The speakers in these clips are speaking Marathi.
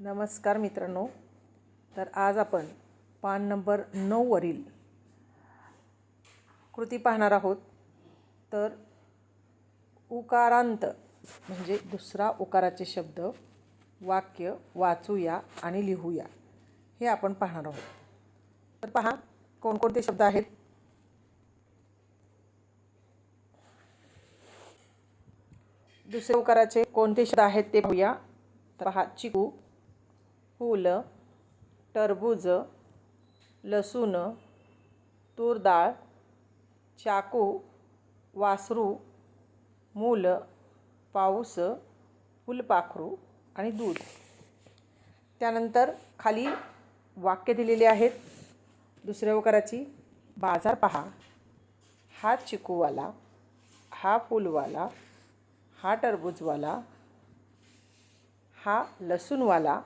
नमस्कार मित्रांनो. तर आज आपण पान नंबर नऊवरील कृती पाहणार आहोत. तर उकारांत म्हणजे दुसरा उकाराचे शब्द वाक्य वाचूया आणि लिहूया. हे आपण पाहणार आहोत. तर पहा कोणकोणते शब्द आहेत? दुसऱ्या उकाराचे कोणते शब्द आहेत ते पाहूया. तर पहा चिकू फूल टरबूज लसूण तूर डाळ चाकू वासरू मूल पाऊस फुलपाखरू आणि दूध. त्यानंतर खाली वाक्य दिलेली आहेत. दुसऱ्या उकाराची बाजार पहा. हा चिकूवाला हा फुलवाला हा टरबूजवाला हा लसूणवाला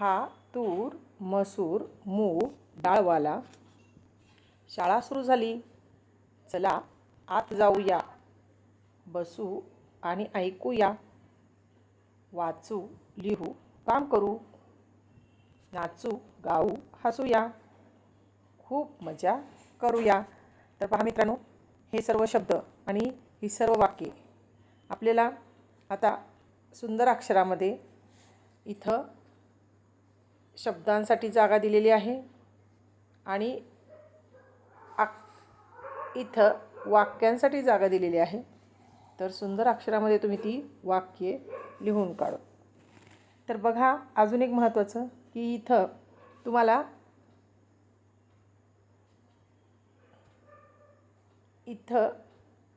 हा तूर मसूर मूग डाळवाला. शाळा सुरू झाली. चला आत जाऊया. बसू आणि ऐकूया. वाचू लिहू काम करू. नाचू गाऊ हसूया. खूप मजा करूया. तर पहा मित्रांनो हे सर्व शब्द आणि ही सर्व वाक्ये आपल्याला आता सुंदर अक्षरामध्ये इथं शब्दांसाठी जागा दिलेली आहे. आणि आक इथं वाक्यांसाठी जागा दिलेली आहे. तर सुंदर अक्षरामध्ये तुम्ही ती वाक्ये लिहून काढू. तर बघा अजून एक महत्त्वाचं की इथं तुम्हाला इथं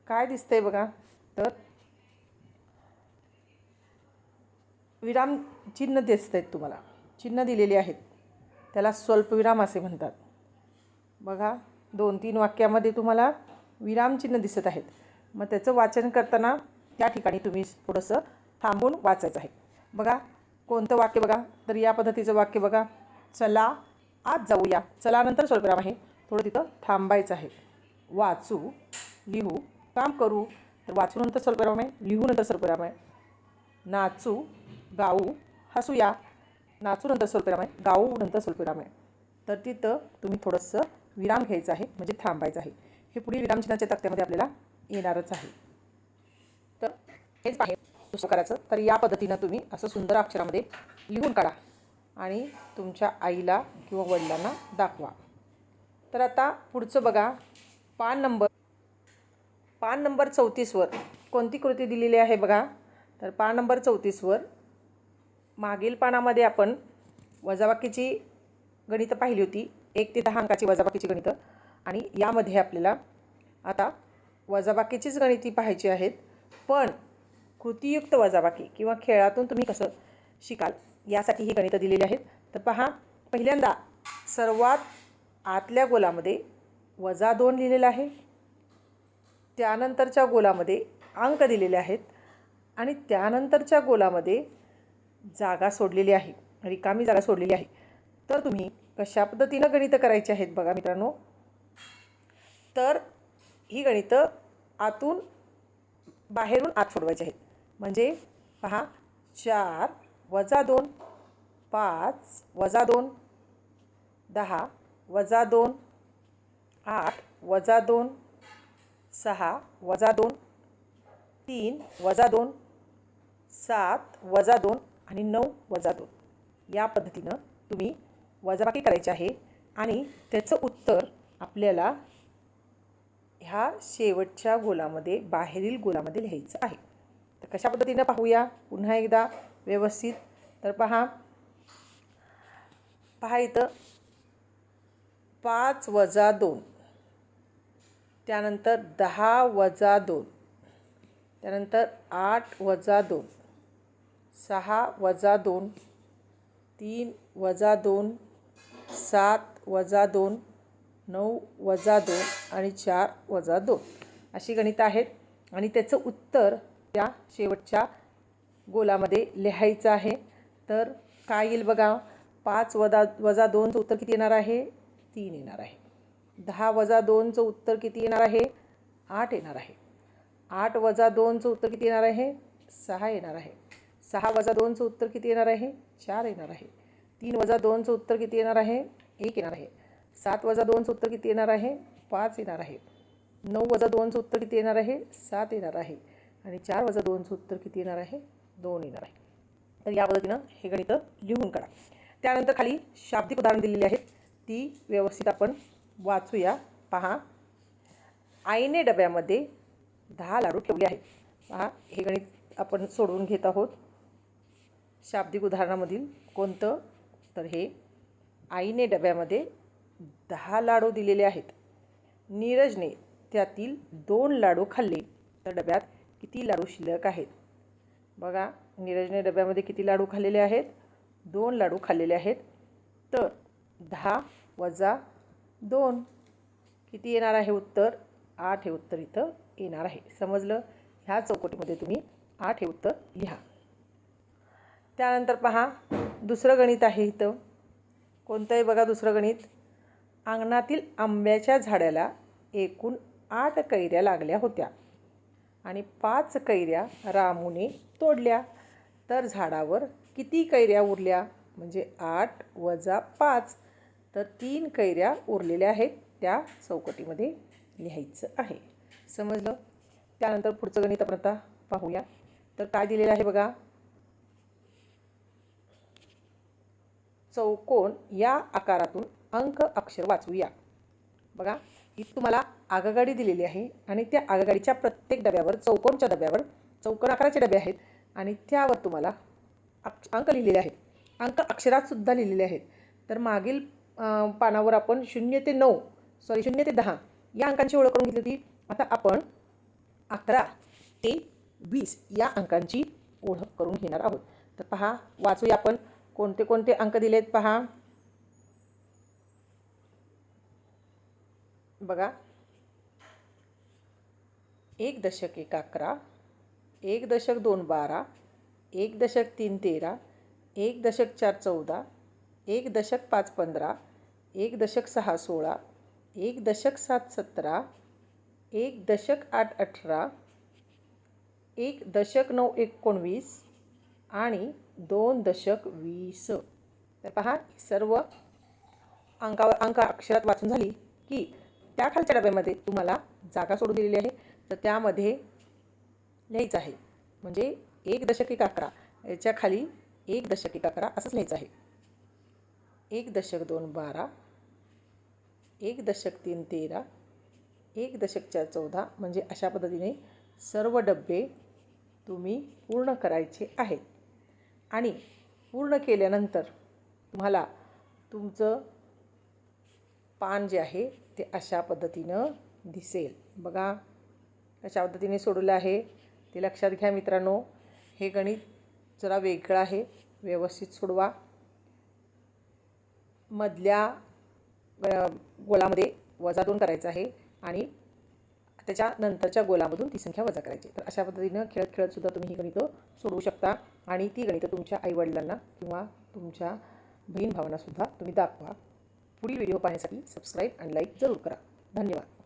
काय दिसतंय बघा? तर विराम चिन्ह दिसत आहेत तुम्हाला. चिन्ह दिलेली आहेत. त्याला स्वल्पविराम असे म्हणतात. बघा दोन तीन वाक्यामध्ये तुम्हाला विरामचिन्ह दिसत आहेत. मग त्याचं वाचन करताना त्या ठिकाणी तुम्ही थोडंसं थांबून वाचायचं आहे. बघा कोणतं वाक्य बघा? तर या पद्धतीचं वाक्य बघा. चला आज जाऊया. चलानंतर स्वल्पविराम आहे. थोडं तिथं थांबायचं आहे. वाचू लिहू काम करू. तर वाचूनंतर स्वल्पविराम आहे लिहूनंतर स्वल्पविराम आहे. नाचू गाऊ हसूया. नाचू नंतर स्वल्पविराम आहे गाऊ नंतर स्वल्पविराम आहे तर तिथं तुम्ही थोडंसं विराम घ्यायचं आहे म्हणजे थांबायचं आहे. हे पुढील विरामचिन्हाच्या तक्त्यामध्ये आपल्याला येणारच आहे. तर हेच आहे दुसरं करायचं तर या पद्धतीनं तुम्ही असं सुंदर अक्षरामध्ये लिहून काढा आणि तुमच्या आईला किंवा वडिलांना दाखवा. तर आता पुढचं बघा. पान नंबर पान नंबर चौतीसवर कोणती कृती दिलेली आहे बघा. तर पान नंबर चौतीसवर मागील पानामध्ये आपण वजाबाकीची गणितं पाहिली होती. एक ते दहा अंकाची वजाबाकीची गणितं. आणि यामध्ये आपल्याला आता वजाबाकीचीच गणिती पाहायची आहेत. पण कृतीयुक्त वजाबाकी किंवा खेळातून तुम्ही कसं शिकाल यासाठी ही गणितं दिलेली आहेत. तर पहा पहिल्यांदा सर्वात आतल्या गोलामध्ये वजा दोन लिहिलेलं आहे. त्यानंतरच्या गोलामध्ये अंक दिलेले आहेत. आणि त्यानंतरच्या गोलामध्ये जागा सोडलेली आहे रिकामी जागा सोडलेली आहे. तर तुम्ही कशा पद्धतीनं गणितं करायची आहेत बघा मित्रांनो? तर ही गणितं आतून बाहेरून आत सोडवायची आहेत. म्हणजे पहा चार वजा दोन पाच वजा दोन दहा वजा दोन आठ वजा दोन सहा वजा दोन तीन वजा दोन सात वजा दोन आणि नऊ वजा दोन. या पद्धतीनं तुम्ही वजाबाकी करायची आहे आणि त्याचं उत्तर आपल्याला ह्या शेवटच्या गोलामध्ये बाहेरील गोलामध्ये लिहायचं आहे. तर कशा पद्धतीनं पाहूया? पुन्हा एकदा व्यवस्थित. तर पहा. पहा इथं. पाच वजा दोन. त्यानंतर दहा वजा दोन. त्यानंतर आठ वजा दोन. सहा वजा दोन तीन वजा दोन सात वजा दोन नऊ वजा दोन आणि चार वजा दोन. अशी गणितं आहेत आणि त्याचं उत्तर त्या शेवटच्या गोलामध्ये लिहायचं आहे. तर काय येईल बघा? पाच वजा वजा दोनचं उत्तर किती येणार आहे? तीन येणार आहे. दहा वजा दोनचं उत्तर किती येणार आहे? आठ येणार आहे. आठ वजा दोनचं उत्तर किती येणार आहे? सहा येणार आहे. सहा वजा दोनचं उत्तर किती येणार आहे? चार येणार आहे. तीन वजा दोनचं उत्तर किती येणार आहे? एक येणार आहे. सात वजा दोनचं उत्तर किती येणार आहे? पाच येणार आहे. नऊ वजा दोनचं उत्तर किती येणार आहे? सात येणार आहे. आणि चार वजा दोनचं उत्तर किती येणार आहे? दोन येणार आहे. तर या पद्धतीनं हे गणित लिहून काढा. त्यानंतर खाली शाब्दिक उदाहरण दिलेली आहेत. ती व्यवस्थित आपण वाचूया. पहा. आईने डब्यामध्ये दहा लाडू ठेवले आहेत. पहा हे गणित आपण सोडवून घेत आहोत. शाब्दिक उदाहरणामधील कोणतं? तर हे आईने डब्यामध्ये दहा लाडू दिलेले आहेत. नीरजने त्यातील दोन लाडू खाल्ले. तर डब्यात किती लाडू शिल्लक आहेत? बघा नीरजने डब्यामध्ये किती लाडू खाल्लेले आहेत? दोन लाडू खाल्लेले आहेत. तर दहा वजा दोन. किती येणार आहे उत्तर? आठ हे उत्तर इथं येणार आहे. समजलं? ह्या चौकटीमध्ये तुम्ही आठ हे उत्तर लिहा. त्यानंतर पहा दुसरं गणित आहे इथं. कोणतंही बघा दुसरं गणित? अंगणातील आंब्याच्या झाडाला एकूण आठ कैऱ्या लागल्या होत्या आणि पाच कैऱ्या रामूने तोडल्या. तर झाडावर किती कैऱ्या उरल्या? म्हणजे आठ वजा पाच. तर तीन कैऱ्या उरलेल्या आहेत त्या चौकटीमध्ये लिहायचं आहे. समजलं? त्यानंतर पुढचं गणित आपण आता पाहूया. तर काय दिलेलं आहे बघा? चौकोन या आकारातून अंक अक्षर वाचूया बघा ही तुम्हाला आगगाडी दिलेली आहे आणि त्या आगगाडीच्या प्रत्येक डब्यावर चौकोनच्या डब्यावर चौकोन आकाराचे डबे आहेत आणि त्यावर तुम्हाला अक्ष अंक लिहिलेले आहेत. अंक अक्षरातसुद्धा लिहिलेले आहेत. तर मागील पानावर आपण शून्य ते नऊ सॉरी शून्य ते दहा या अंकांची ओळख करून घेतली होती. आता आपण अकरा ते वीस या अंकांची ओळख करून घेणार आहोत. तर पहा वाचूया आपण. कोणते कोणते अंक दिलेत पहा. बघा. एक दशक एक अकरा एक दशक दोन बारा एक दशक तीन तेरा एक दशक चार चौदा एक दशक पाच पंधरा एक दशक सहा सोळा एक दशक सात सतरा एक दशक आठ अठरा एक दशक नऊ एकोणवीस आणि दोन दशक वीस. तर पहा सर्व अंकावर अंक अक्षरात वाचून झाली की त्या खालच्या डब्यामध्ये तुम्हाला जागा सोडून दिलेली आहे. तर त्यामध्ये लिहायचं आहे. म्हणजे एक दशक एक अकरा. याच्या खाली एक दशक एक अकरा असंच लिहायचं आहे. एक दशक दोन बारा. एक दशक तीन तेरा. एक दशक चार चौदा. म्हणजे अशा पद्धतीने सर्व डब्बे तुम्ही पूर्ण करायचे आहेत. आणि पूर्ण केल्यानंतर तुम्हाला तुमचं पान जे आहे ते अशा पद्धतीनं दिसेल. बघा अशा पद्धतीने सोडवलं आहे. ते लक्षात घ्या मित्रांनो. हे गणित जरा वेगळं आहे. व्यवस्थित सोडवा. मधल्या गोलामध्ये वजा दोन करायचं आहे आणि त्याच्या नंतरच्या गोलामधून ती संख्या वजा करायची तर अशा पद्धतीनं खेळत खेळतसुद्धा तुम्ही ही गणितं सोडवू शकता. आणि ती गणितं तुमच्या आईवडिलांना किंवा तुमच्या बहीण भावांनासुद्धा तुम्ही दाखवा. पुढील व्हिडिओ पाहण्यासाठी सबस्क्राईब आणि लाईक जरूर करा. धन्यवाद.